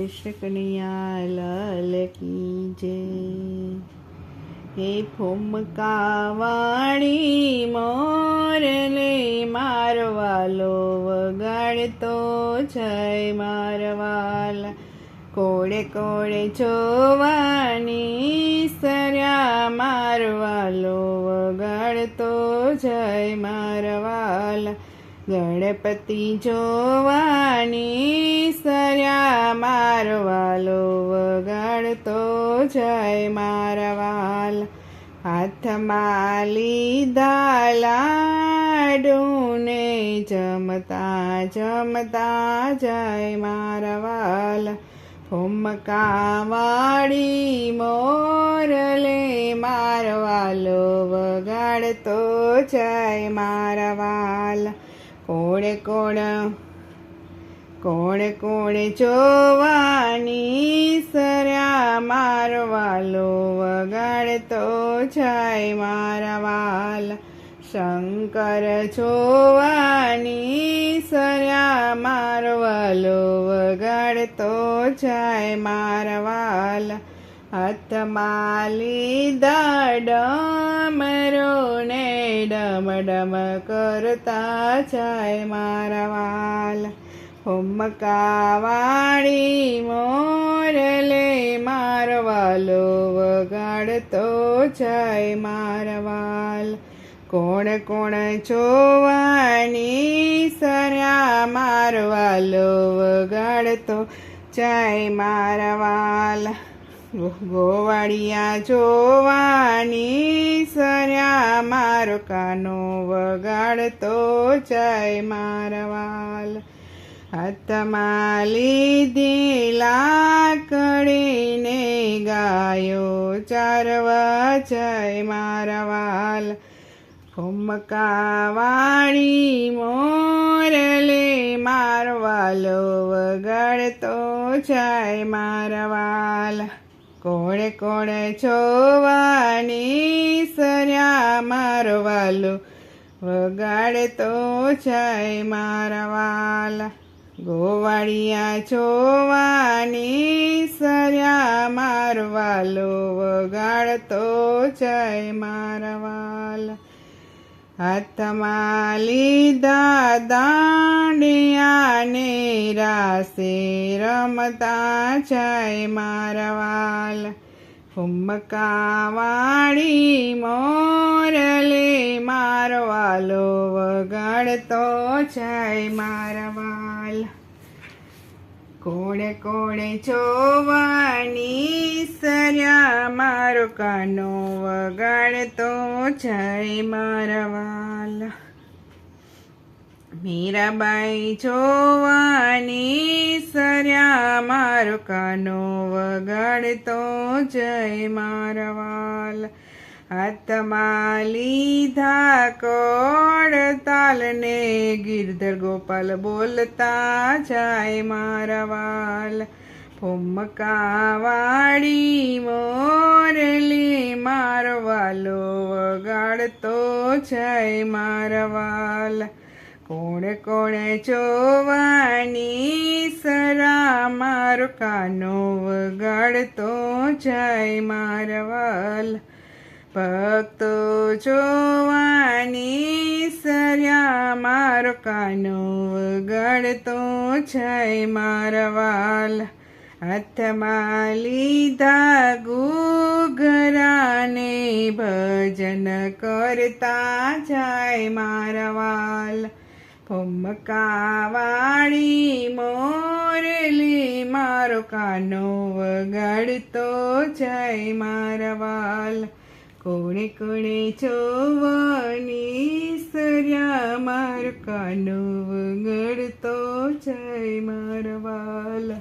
કૃષ્ણ કનૈયા લાલ કી જય હે ફૂમકાવાળી મોરલે મારવાલો વગાડતો જય મારવાલા. કોડે કોડે જોવાની સર્યા મારવાલો વગાડતો જય મારવાલા. ગણપતિ જોવાની સર્યા મારવાલો વગાડતો જય મારવાલ હાથમાં લીધા લાડુને જમતા જમતા જય મારવાલ ફુમકાવાળી મોરલે મારવાલો વગાડતો જય મારવાલ કોણે કોણ? કોણે કોણે જોવાની સર્યા મારવાલો વગાડતો જય મારવાલ શંકર જોવાની સર્યા મારવાલો વગાડતો જય મારવાલ હાથમાં ડમરો ને ડમ ડમ કરતા જાય મારા વાલ. હોમકાવાળી મોરલે મારવાલો, વગાડતો જાય મારવાલ કોણ કોણ જોવાની સર્યા મારવાલો, વગાડતો જાય મારવાલ ગોવાળિયા જોવાની સર્યા મારો કાનો વગાડતો જાય મારવાલ. હાથમાં લીધી લાકડીને ગાયો ચારવા જાય મારવાલ. ફુમકાવાળી મોરલે મારવાલો વગાડતો જાય મારવાલ. કોણે કોણે જોવાની સર્યા મારવાલો વગાડતો જય મારવાલ ગોવાળિયા જોવાની સર્યા મારવાલો વગાડતો જય મારવાલ હાથમાં લીધા દાંડિયાને રાસે રમતા જય મારવાલ ફુમકાવાળી મોરલે મારવાલો વગાડતો જય મારવાલ કોણે કોણે જોવાની સર્યા મારો કાનો વગાડતો જાય મારવાલ મીરાબાઈ જોવાની સર્યા મારો કાનો વગાડતો જય મારવાલ. હાથમાં લીધા કોડ તાલને ગિરધર ગોપાલ બોલતા જાય મારવાલ. ફુમકાવાળી મોરલી મારવાલો વગાડતો જય મારવાલ. કોણે કોણે જોવાની સરા મારો કાનો વગાડતો જાય મારવાલ. ભક્તો જોવાની સર્યા મારો કાનો વગાડતો જાય મારવાલ. હાથમાં લીધા ગુગરાને ભજન કરતા જાય મારવાલ. ફુમકાવાળી મોરલી મારો કાનો વગાડતો જાય મારા વાલ. કોણે કોણે જોવાની સર્યા મારો કાનો વગાડતો જય મારવાલ